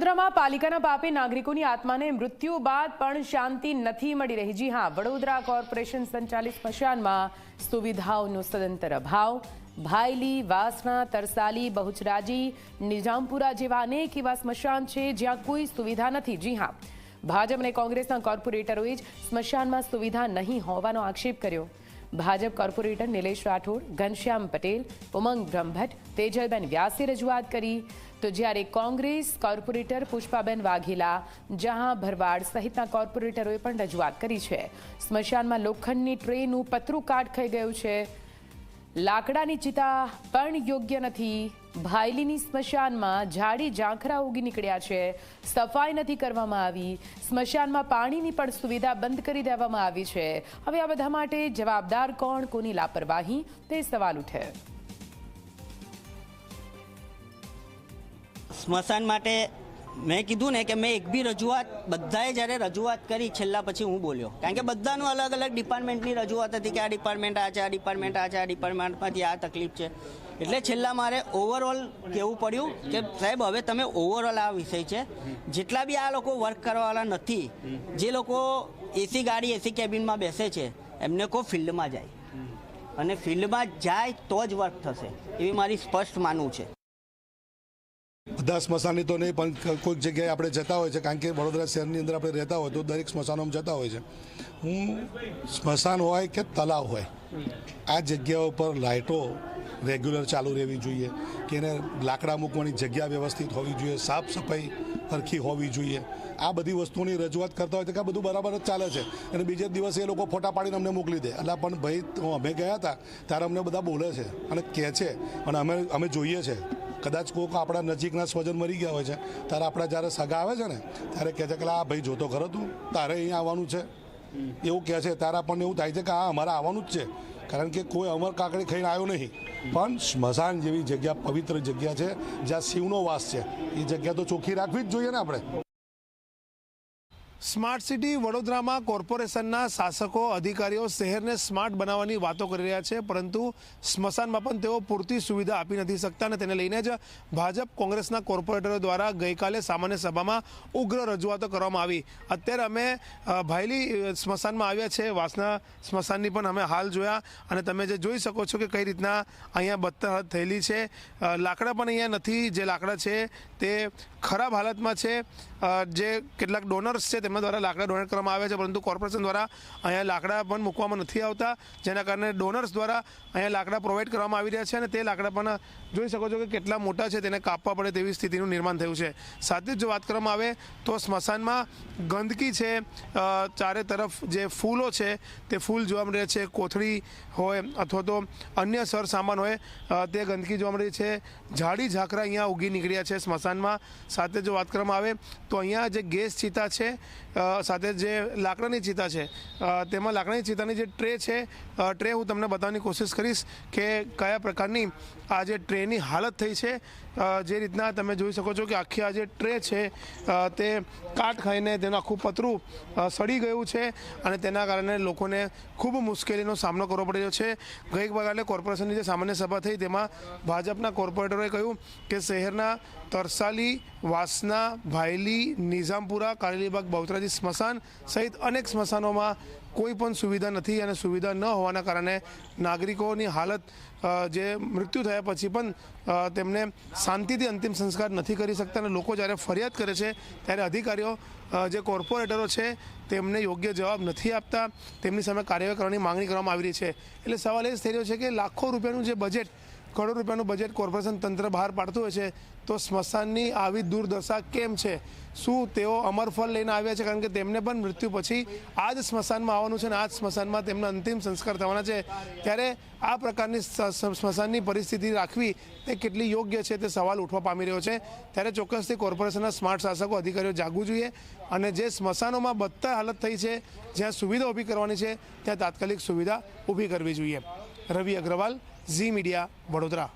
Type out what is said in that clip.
વડોદરામાં પાલિકાના પાપે નાગરિકોની આત્માને મૃત્યુ બાદ પણ શાંતિ નથી મળી રહી. જી હા, વડોદરા કોર્પોરેશન સંચાલિત સ્મશાનમાં સુવિધાઓનો સદંતર અભાવ. ભાયલી, વાસણા, તરસાલી, બહુચરાજી નિજામપુરા જેવા અનેક એવા સ્મશાન છે જ્યાં કોઈ સુવિધા નથી. જી હા, ભાજપ અને કોંગ્રેસના કોર્પોરેટરોએ જ સ્મશાનમાં સુવિધા નહીં હોવાનો આક્ષેપ કર્યો. ભાજપ કોર્પોરેટર નિલેશ રાઠોડ, ઘનશ્યામ પટેલ, ઉમંગ બ્રહ્મભટ્ટ, તેજલબેન વ્યાસે રજૂઆત કરી. તો જ્યારે કોંગ્રેસ કોર્પોરેટર પુષ્પાબેન વાઘેલા, જહાં ભરવાડ સહિતના કોર્પોરેટરોએ પણ રજૂઆત કરી છે. સ્મશાનમાં લોખંડની ટ્રેનું પતરું કાટ ખાઈ ગયું છે. લાકડાની ચિતા પણ યોગ્ય નથી. ભાયલીની સ્મશાનમાં ઝાડી ઝાંખરા ઉગી નીકળ્યા છે. સફાઈ નથી કરવામાં આવી. સ્મશાનમાં પાણીની પણ સુવિધા બંધ કરી દેવામાં આવી છે. હવે આ બધા માટે જવાબદાર કોણ, કોની લાપરવાહી? તે સવાલ ઉઠે. સ્મશાન માટે મેં કીધું ને કે મેં એક બી રજૂઆત, બધાએ જ્યારે રજૂઆત કરી, છેલ્લા પછી હું બોલ્યો. કારણ કે બધાનું અલગ અલગ ડિપાર્ટમેન્ટની રજૂઆત હતી કે આ ડિપાર્ટમેન્ટ આ છે, આ ડિપાર્ટમેન્ટ આ છે, આ ડિપાર્ટમેન્ટમાંથી આ તકલીફ છે. એટલે છેલ્લા મારે ઓવરઓલ કહેવું પડ્યું કે સાહેબ, હવે તમે ઓવરઓલ આ વિષય છે. જેટલા બી આ લોકો વર્ક કરવાવાળા નથી, જે લોકો એસી ગાડી એસી કેબિનમાં બેસે છે, એમને કહો ફિલ્ડમાં જાય. અને ફિલ્ડમાં જાય તો જ વર્ક થશે. એવી મારી સ્પષ્ટ માનવું છે. બધા સ્મશાનની તો નહીં, પણ કોઈક જગ્યાએ આપણે જતા હોય છે, કારણ કે વડોદરા શહેરની અંદર આપણે રહેતા હોય તો દરેક સ્મશાનોમાં જતા હોય છે. હું સ્મશાન હોય કે તલાવ હોય, આ જગ્યાઓ પર લાઇટો રેગ્યુલર ચાલુ રહેવી જોઈએ, કે એને લાકડા મૂકવાની જગ્યા વ્યવસ્થિત હોવી જોઈએ, સાફ સફાઈ સરખી હોવી જોઈએ. આ બધી વસ્તુની રજૂઆત કરતા હોય તો કે બધું બરાબર જ ચાલે છે. અને બીજે દિવસે એ લોકો ફોટા પાડીને અમને મોકલી દે. એટલે પણ ભાઈ અમે ગયા હતા, ત્યારે અમને બધા બોલે છે અને કહે છે અને અમે અમે જોઈએ છે. કદાચ કોઈક આપણા નજીકના સ્વજન મરી ગયા હોય છે, ત્યારે આપણા જ્યારે સગા આવે છે ને, ત્યારે કહે છે કે આ ભાઈ જોતો ખરો તું, તારે અહીંયા આવવાનું છે. એવું કહે છે, ત્યારે આપણને એવું થાય છે કે હા અમારે આવવાનું જ છે, કારણ કે કોઈ અમર કાકડી ખાઈને આવ્યો નહીં. પણ સ્મશાન જેવી જગ્યા, પવિત્ર જગ્યા છે, જ્યાં શિવનો વાસ છે, એ જગ્યા તો ચોખ્ખી રાખવી જ જોઈએ ને આપણે. સ્માર્ટ સિટી વડોદરામાં કોર્પોરેશનના શાસકો, અધિકારીઓ શહેરને સ્માર્ટ બનાવવાની વાતો કરી રહ્યા છે, પરંતુ સ્મશાનમાં પણ તેઓ પૂરતી સુવિધા આપી નથી શકતા અને તેને લઈને જ ભાજપ કોંગ્રેસના કોર્પોરેટરો દ્વારા ગઈકાલે સામાન્ય સભામાં ઉગ્ર રજૂઆતો કરવામાં આવી. અત્યારે અમે ભાયલી સ્મશાનમાં આવ્યા છે, વાસના સ્મશાનની પણ અમે હાલ જોયા અને તમે જે જોઈ શકો છો કે કઈ રીતના અહીંયા બદતર થયેલી છે. લાકડા પણ અહીંયા નથી, જે લાકડા છે તે ખરાબ હાલતમાં છે. જે કેટલાક ડોનર્સ છે તેમના દ્વારા લાકડા ડોનેટ કરવામાં આવે છે, પરંતુ કોર્પોરેશન દ્વારા અહીંયા લાકડા પણ મૂકવામાં નથી આવતા, જેના કારણે ડોનર્સ દ્વારા અહીંયા લાકડા પ્રોવાઈડ કરવામાં આવી રહ્યા છે અને તે લાકડા પણ જોઈ શકો છો કે કેટલા મોટા છે, તેને કાપવા પડે તેવી સ્થિતિનું નિર્માણ થયું છે. સાથે જ જો વાત કરવામાં આવે તો સ્મશાનમાં ગંદકી છે. ચારે તરફ જે ફૂલો છે તે ફૂલ જોવા મળી રહ્યા છે. કોથળી હોય અથવા તો અન્ય સર સામાન હોય તે ગંદકી જોવા મળી છે. ઝાડી ઝાકરા અહીંયા ઉગી નીકળ્યા છે સ્મશાનમાં. સાથે જો વાત કરવામાં આવે, તો અહીંયા જે ગેસ ચિતા છે સાથે જે લાકડાની ચિતા છે તેમાં લાકડાની ચિતાની જે ટ્રે છે ટ્રે હું તમને બતાવવાની કોશિશ કરીશ કે કયા પ્રકારની આ જે ટ્રેની હાલત થઈ છે જે રીતના તમે જોઈ શકો છો કે આખી આ જે ટ્રે છે તે કાટ ખાઈને તેનું આખું પતરું સડી ગયું છે અને તેના કારણે લોકોને ખૂબ મુશ્કેલીનો સામનો કરવો પડી રહ્યો છે. ગઈકાલે કોર્પોરેશનની જે સામાન્ય સભા થઈ, તેમાં ભાજપના કોર્પોરેટરોએ કહ્યું કે શહેરના તરસાલી વાસના, ભાયલી, નિઝામપુરા કારેલીબાગ બહુતરાજી, સ્મશાન સહિત અનેક સ્મશાનોમાં કોઈ પણ સુવિધા નથી અને સુવિધા ન હોવાના કારણે નાગરિકોની હાલત જે મૃત્યુ થયા પછી પણ તેમને શાંતિથી અંતિમ સંસ્કાર નથી કરી શકતા અને લોકો જ્યારે ફરિયાદ કરે છે ત્યારે અધિકારીઓ જે કોર્પોરેટરો છે તેમને યોગ્ય જવાબ નથી આપતા. તેમની સામે કાર્યવાહી કરવાની માંગણી કરવામાં આવી રહી છે. એટલે સવાલ એ જ થઈ રહ્યો છે કે લાખો રૂપિયાનું જે બજેટ કરોડ રૂપિયાનું બજેટ કોર્પોરેશન તંત્ર બહાર પાડતું હોય છે, તો સ્મશાનની આવી દુર્દશા કેમ છે? શું તેઓ અમરફળ લઈને આવ્યા છે? કારણ કે તેમને પણ મૃત્યુ પછી આ જ સ્મશાનમાં આવવાનું છે અને આ જ સ્મશાનમાં તેમના અંતિમ સંસ્કાર થવાના છે. ત્યારે આ પ્રકારની સ્મશાનની પરિસ્થિતિ રાખવી તે કેટલી યોગ્ય છે તે સવાલ ઉઠવા પામી રહ્યો છે. ત્યારે ચોક્કસથી કોર્પોરેશનના સ્માર્ટ શાસકો, અધિકારીઓ જાગવું જોઈએ અને જે સ્મશાનોમાં બદતર હાલત થઈ છે, જ્યાં સુવિધા ઊભી કરવાની છે, ત્યાં તાત્કાલિક સુવિધા ઊભી કરવી જોઈએ. Ravi Agrawal Zee Media Vadodara.